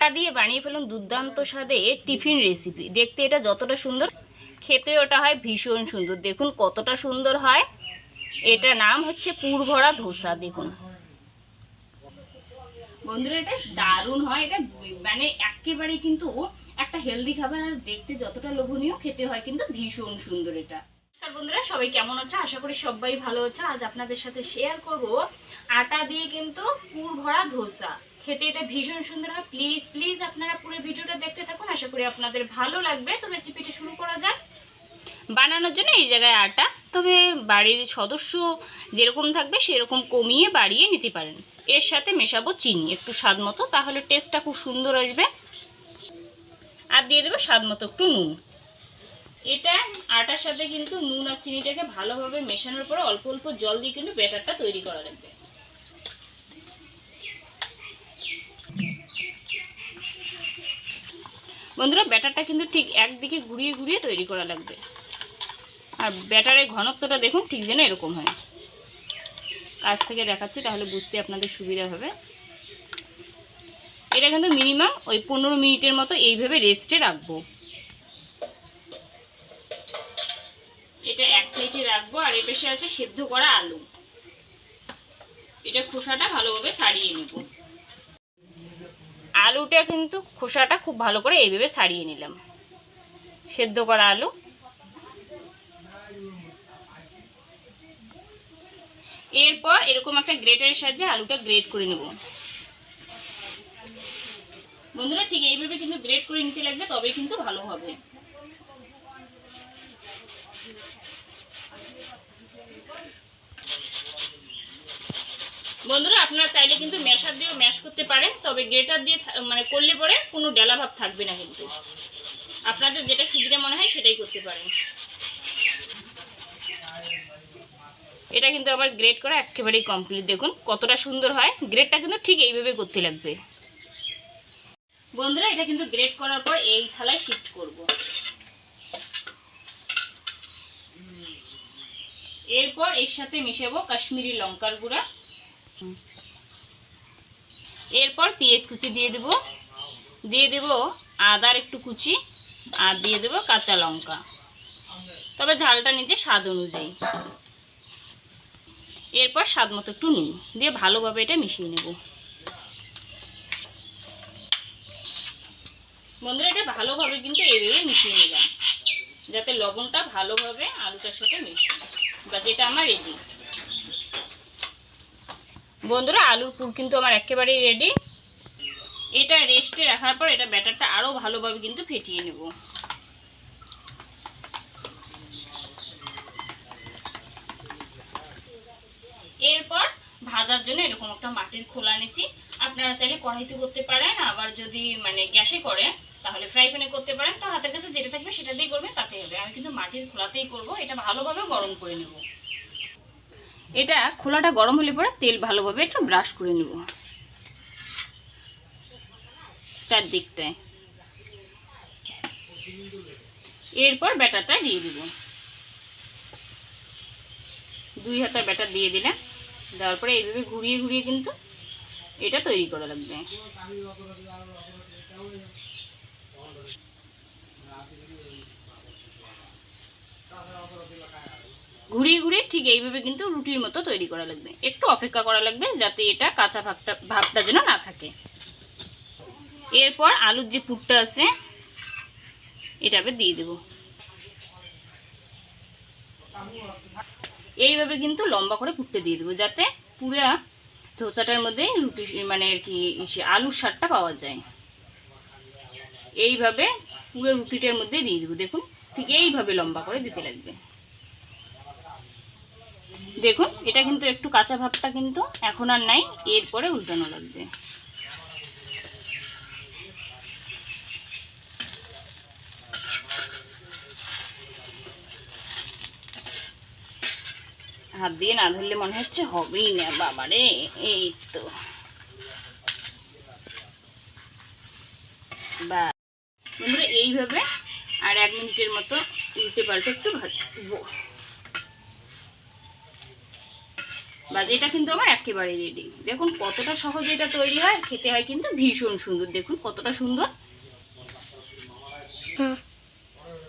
আটা দিয়ে বানিয়ে ফেলুন দুর্দান্ত স্বাদে টিফিন রেসিপি দেখতে এটা যতটা সুন্দর, খেতে ওটা হয় ভীষণ সুন্দর। দেখুন কতটা সুন্দর হয়। এটা নাম হচ্ছে পুর ভরা ধোসা, দেখুন। বন্ধুরা, এটা দারুণ হয়। এটা মানে একেবারে কিন্তু একটা হেলদি খাবার আর দেখতে যতটা লোভনীয়, খেতে হয় কিন্তু ভীষণ সুন্দর এটা। নমস্কার বন্ধুরা, সবাই কেমন আছো? আশা করি সবাই ভালো আছো। আজ আপনাদের সাথে শেয়ার করব আটা দিয়ে কিন্তু পুর ভরা ধোসা। খেতে এটা ভীষণ সুন্দর হয় প্লিজ প্লিজ আপনারা পুরো ভিডিওটা দেখতে থাকুন। আশা করি আপনাদের ভালো লাগবে। তো রেসিপিটা শুরু করা যাক। বানানোর জন্য এই জায়গায় আটা। তবে বাড়ির সদস্য যেরকম থাকবে, সেরকম কমিয়ে বাড়িয়ে নিতে পারেন। এর সাথে মেশাবো চিনি, একটু স্বাদ মতো। তাহলে টেস্টটা খুব সুন্দর আসবে। আর দিয়ে দেবো স্বাদ মতো একটু নুন। এটা আটার সাথে কিন্তু নুন আর চিনিটাকে ভালোভাবে মেশানোর পরে অল্প অল্প জল দিয়ে কিন্তু ব্যাটারটা তৈরি করা লাগবে। বন্ধুরা, ব্যাটারটা কিন্তু ঠিক একদিকে ঘুরিয়ে ঘুরিয়ে তৈরি করা লাগবে। আর ব্যাটারের ঘনত্বটা দেখুন, ঠিক যেন এরকম হয়। কাছ থেকে দেখাচ্ছি, তাহলে বুঝতে আপনাদের সুবিধা হবে। এটা কিন্তু মিনিমাম ওই পনেরো মিনিটের মতো এইভাবে রেস্টে রাখব। এটা এক সাইডে রাখব, আর এ পাশে আছে সেদ্ধ করা আলু। এটা খোসাটা ভালোভাবে সারিয়ে নেব। আলুটা কিন্তু খোসাটা খুব ভালো করে এইভাবে সারিয়ে নিলাম। সেদ্ধ করা আলু। এরপর এরকম একটা গ্রেটারের সাহায্যে আলুটা গ্রেট করে নেব। বন্ধুরা, ঠিক এইভাবে কিন্তু গ্রেট করে নিতে লাগবে তবে কিন্তু ভালো হবে। বন্ধুরা, আপনারা চাইলে কিন্তু ম্যাশার দিয়েও ম্যাশ করতে পারেন, তবে গ্রেটার দিয়ে মানে করলে পরে কোনো ডেলা ভাব থাকবে না কিন্তু। আপনাদের যেটা সুবিধা মনে হয় সেটাই করতে পারেন। এটা কিন্তু আবার গ্রেট করা একেবারেই কমপ্লিট দেখুন কতটা সুন্দর হয়। গ্রেটটা কিন্তু ঠিক এইভাবে করতে লাগবে। বন্ধুরা, এটা কিন্তু গ্রেট করার পর এই থালায় শিফট করব। এরপর এর সাথে মিশাবো কাশ্মীরি লঙ্কার গুঁড়া। এরপর পেঁয়াজ কুচি দিয়ে দেব। দিয়ে দেব আদার একটু কুচি আর দিয়ে দেব কাঁচা লঙ্কা। তবে ঝালটা নিজে স্বাদ অনুযায়ী। এরপর স্বাদ মতো একটু নুন দিয়ে ভালোভাবে এটা মিশিয়ে নেব। বন্ধুরা, এটা ভালোভাবে কিন্তু এইভাবে মিশিয়ে নিলাম। যাতে লবণটা ভালোভাবে আলুটার সাথে মিশে। বাস এটা আমার রেডি বন্ধুরা, আলুর পুর কিন্তু আমার একেবারেই রেডি এটা রেস্টে রাখার পর এটা ব্যাটারটা আরও ভালোভাবে কিন্তু ফেটিয়ে নেব। এরপর ভাজার জন্য এরকম একটা মাটির খোলা নিচ্ছি আপনারা চাইলে কড়াইতে করতে পারেন, আবার যদি মানে গ্যাসে করেন, তাহলে ফ্রাই প্যানে করতে পারেন। তো হাতের কাছে যেটা থাকবে সেটা দিয়ে করবেন তাতে হবে। আমি কিন্তু মাটির খোলাতেই করব। এটা ভালোভাবে গরম করে নেব। এটা খোলাটা গরম হলে পরে তেল ভালোভাবে একটু ব্রাশ করে নেব। চারদিকটায়। এরপর ব্যাটারটা দিয়ে দিব। দুই হাতার ব্যাটার দিয়ে দিলাম। দেওয়ার পরে এইভাবে ঘুরিয়ে ঘুরিয়ে কিন্তু এটা তৈরি করা লাগবে। ঘুরিয়ে ঘুরিয়ে ঠিক এইভাবে কিন্তু রুটির মতো তৈরি করা লাগবে। একটু অপেক্ষা করা লাগবে যাতে এটা কাঁচা ভাবটা ভাবটা যেন না থাকে। এরপর আলুর যে পুরটা আছে, এটা আবার দিয়ে দেব। এইভাবে কিন্তু লম্বা করে পুটতে দিয়ে দেবো যাতে পুরা ধোচাটার মধ্যে রুটি মানে আর কি আলুর স্বাদটা পাওয়া যায়। এইভাবে পুরো রুটিটার মধ্যে দিয়ে দেবো। দেখুন, ঠিক এইভাবে লম্বা করে দিতে লাগবে। দেখুন, এটা কিন্তু একটু কাঁচা ভাবটা কিন্তু এখন আর নাই, এরপরে উল্টানো লাগবে। হাত দিয়ে না ধরলে মনে হচ্ছে হবেই না, বাবারে, এই তো। বা বন্ধুরা, এইভাবে আর এক মিনিটের মতো উল্টে পাল্টে একটু ভাজবো। বাস এটা কিন্তু আমার একেবারে রেডি দেখুন কতটা সহজে এটা তৈরি হয় খেতে হয় কিন্তু ভীষণ সুন্দর। দেখুন কতটা সুন্দর।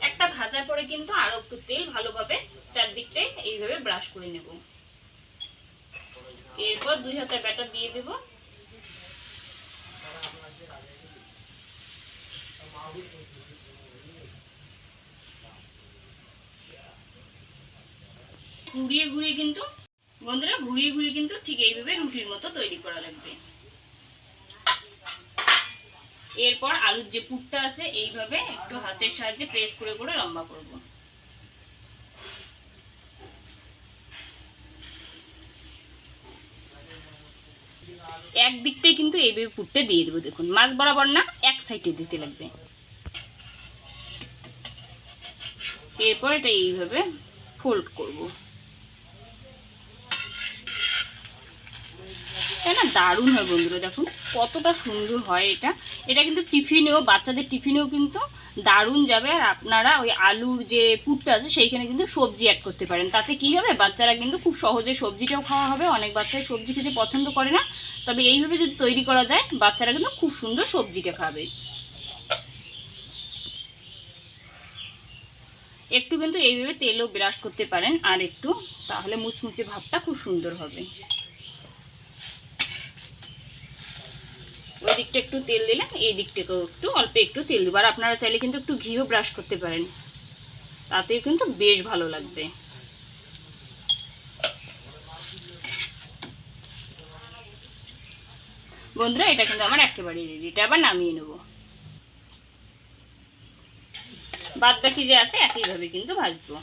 একটা ভাজার পরে কিন্তু আরও একটু তেল ভালোভাবে চারদিকটাই এইভাবে ব্রাশ করে নেব। এরপর দুই হাতে ব্যাটার দিয়ে দেব। ঘুরিয়ে ঘুরিয়ে কিন্তু বন্ধুরা ঘুরিয়ে ঘুরিয়ে কিন্তু ঠিক এইভাবে রুটির মতো তৈরি করা লাগবে। এরপর আলুর যে পুরটা আছে, এইভাবে একটু হাতের সাহায্যে প্রেস করে করে লম্বা করব। এক দিকটাই কিন্তু এইভাবে পুরটা দিয়ে দেবো, দেখুন। মাছ বরাবর না, এক সাইডে দিতে লাগবে। এরপর এটা এইভাবে ফোল্ড করব। এটা না, দারুণ হয় বন্ধুরা, দেখুন, কতটা সুন্দর হয় এটা। এটা কিন্তু টিফিনেও, বাচ্চাদের টিফিনেও কিন্তু দারুণ যাবে। আর আপনারা ওই আলুর যে পুরটা আছে, সেইখানে কিন্তু সবজি অ্যাড করতে পারেন। তাতে কি হবে? বাচ্চারা কিন্তু খুব সহজে সবজিটাও খাওয়া হবে। অনেক বাচ্চাই সবজি খেতে পছন্দ করে না। তবে এইভাবে যদি তৈরি করা যায়, বাচ্চারা কিন্তু খুব সুন্দর সবজিটা খাবে। একটু কিন্তু এইভাবে তেলও ব্রাশ করতে পারেন। আর একটু, তাহলে মুচমুচে ভাবটা খুব সুন্দর হবে। ওই দিকটা একটু তেল দিলাম এই দিকটাকেও একটু অল্প একটু তেল দেবো। আর আপনারা চাইলে কিন্তু একটু ঘিও ব্রাশ করতে পারেন। তাতে কিন্তু বেশ ভালো লাগবে। বন্ধুরা, এটা কিন্তু আমার একেবারেই রেডি এটা আবার নামিয়ে নেব। বাদ বাকি যে আছে, একইভাবে কিন্তু ভাজবো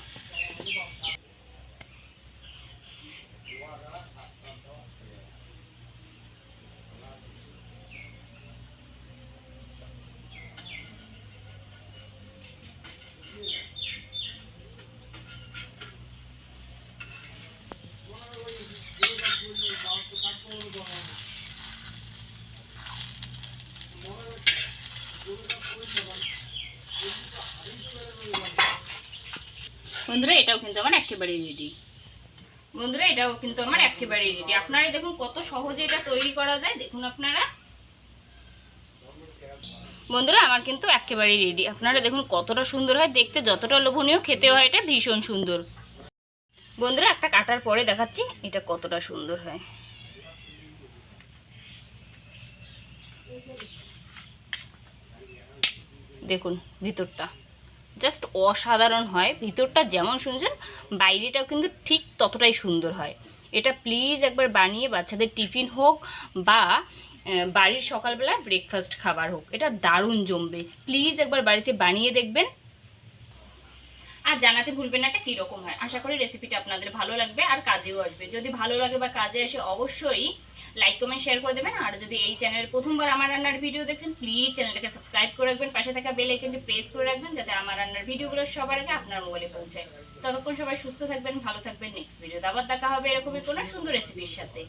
বন্ধুরা এটাও কিন্তু আমার একেবারে রেডি বন্ধুরা, এটাও কিন্তু আমার একেবারে রেডি আপনারা দেখুন কত সহজে এটা তৈরি করা যায়। দেখুন আপনারা। বন্ধুরা, আমার কিন্তু একেবারে রেডি আপনারা দেখুন কতটা সুন্দর হয়। দেখতে যতটা লোভনীয়, খেতে হয়, এটা ভীষণ সুন্দর। বন্ধুরা, একটা কাটার পরে দেখাচ্ছি এটা কতটা সুন্দর হয়। দেখুন, ভিতরটা। জাস্ট অসাধারণ হয়। ভিতরটা যেমন শুনছেন বাইরেটাও কিন্তু ঠিক ততটাই সুন্দর হয়। এটা প্লিজ একবার বানিয়ে বাচ্চাদের টিফিন হোক বা বাড়ির সকালবেলা ব্রেকফাস্ট খাবার হোক। এটা দারুণ জমবে। প্লিজ একবার বাড়িতে বানিয়ে দেখবেন। আর জানাতে ভুলবেন না এটা কীরকম হয়। আশা করি রেসিপিটা আপনাদের ভালো লাগবে আর কাজেও আসবে। যদি ভালো লাগে বা কাজে আসে অবশ্যই লাইক কমেন্ট শেয়ার করে দেবেন। আর যদি এই চ্যানেলে প্রথমবার আমার রান্নার ভিডিও দেখছেন প্লিজ চ্যানেলটাকে সাবস্ক্রাইব করে রাখবেন। পাশে থাকা বেল আইকনটি প্রেস করে রাখবেন যাতে আমার রান্নার ভিডিওগুলো সবার আগে আপনার মোবাইলে পৌঁছায়। ততক্ষণ সবাই সুস্থ থাকবেন, ভালো থাকবেন। নেক্সট ভিডিও আবার দেখা হবে এরকমই কোনো সুন্দর রেসিপির সাথে।